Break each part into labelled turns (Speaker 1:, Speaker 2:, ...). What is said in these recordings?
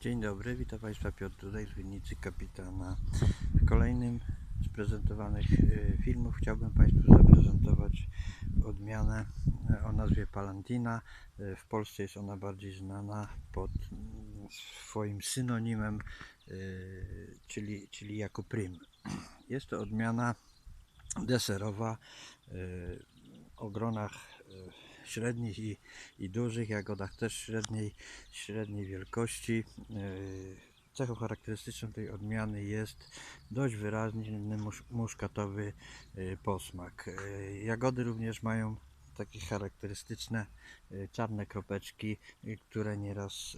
Speaker 1: Dzień dobry, witam Państwa Piotr tutaj z winnicy kapitana. W kolejnym z prezentowanych e, filmów chciałbym Państwu zaprezentować odmianę e, o nazwie Palantina. E, W Polsce jest ona bardziej znana pod mm, swoim synonimem, czyli, czyli jako prim. Jest to odmiana deserowa o gronach średnich i, i dużych, jagodach też średniej, średniej wielkości. E, Cechą charakterystyczną tej odmiany jest dość wyraźny musz, muszkatowy e, posmak. E, Jagody również mają takie charakterystyczne czarne kropeczki, które nieraz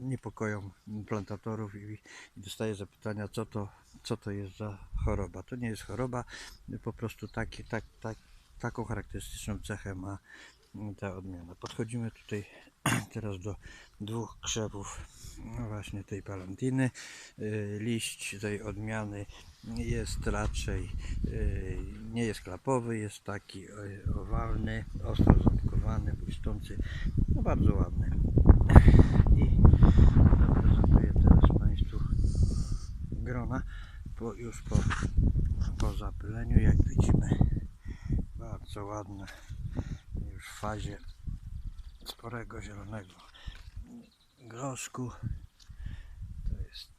Speaker 1: niepokoją plantatorów i, i dostaję zapytania, co to, co to jest za choroba. To nie jest choroba, po prostu taki, tak, tak, taką charakterystyczną cechę ma mm, ta odmiana. Podchodzimy tutaj teraz do dwóch krzewów no właśnie tej palantiny. Y, Liść tej odmiany jest raczej y, nie jest klapowy, jest taki y, owalny, ostro ząbkowany, błyszczący, no bardzo ładny. I zaprezentuję teraz Państwu grona po, już po, po zapyleniu, jak widzimy bardzo ładne. Już w fazie sporego zielonego groszku. To jest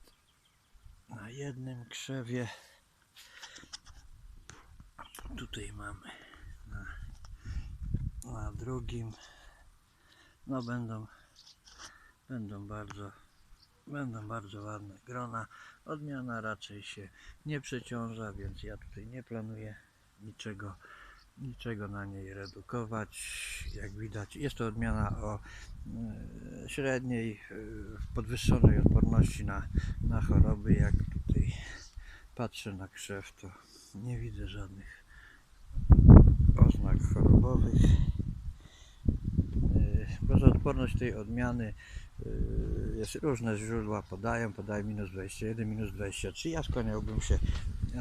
Speaker 1: na jednym krzewie. Tutaj mamy na, na drugim. No będą będą bardzo będą bardzo ładne grona. Odmiana raczej się nie przeciąża więc ja tutaj nie planuję niczego niczego na niej redukować. Jak widać, jest to odmiana o e, średniej, e, podwyższonej odporności na, na choroby. Jak tutaj patrzę na krzew, to nie widzę żadnych oznak chorobowych. E, Prozoodporność tej odmiany jest różne źródła podają, podają minus 21, minus 23. Ja skłaniałbym się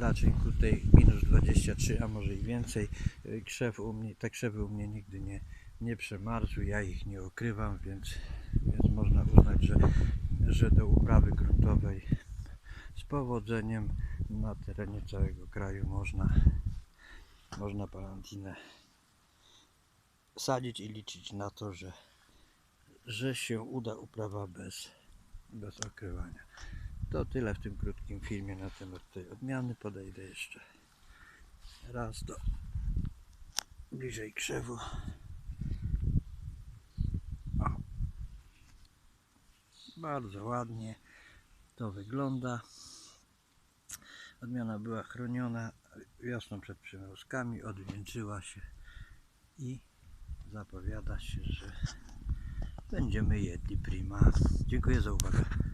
Speaker 1: raczej ku tej minus 23, a może i więcej. Y, Krzew u mnie, te krzewy u mnie nigdy nie, nie przemarzły, ja ich nie okrywam, więc, więc można uznać, że, że do uprawy gruntowej z powodzeniem na terenie całego kraju można, można palantinę sadzić i liczyć na to, że, że się uda uprawa bez, bez okrywania. To tyle w tym krótkim filmie na temat tej odmiany. Podejdę jeszcze raz do bliżej krzewu. O. Bardzo ładnie to wygląda. Odmiana była chroniona wiosną przed przymrozkami, odwdzięczyła się i zapowiada się, że będziemy jedli prima. Dziękuję za uwagę.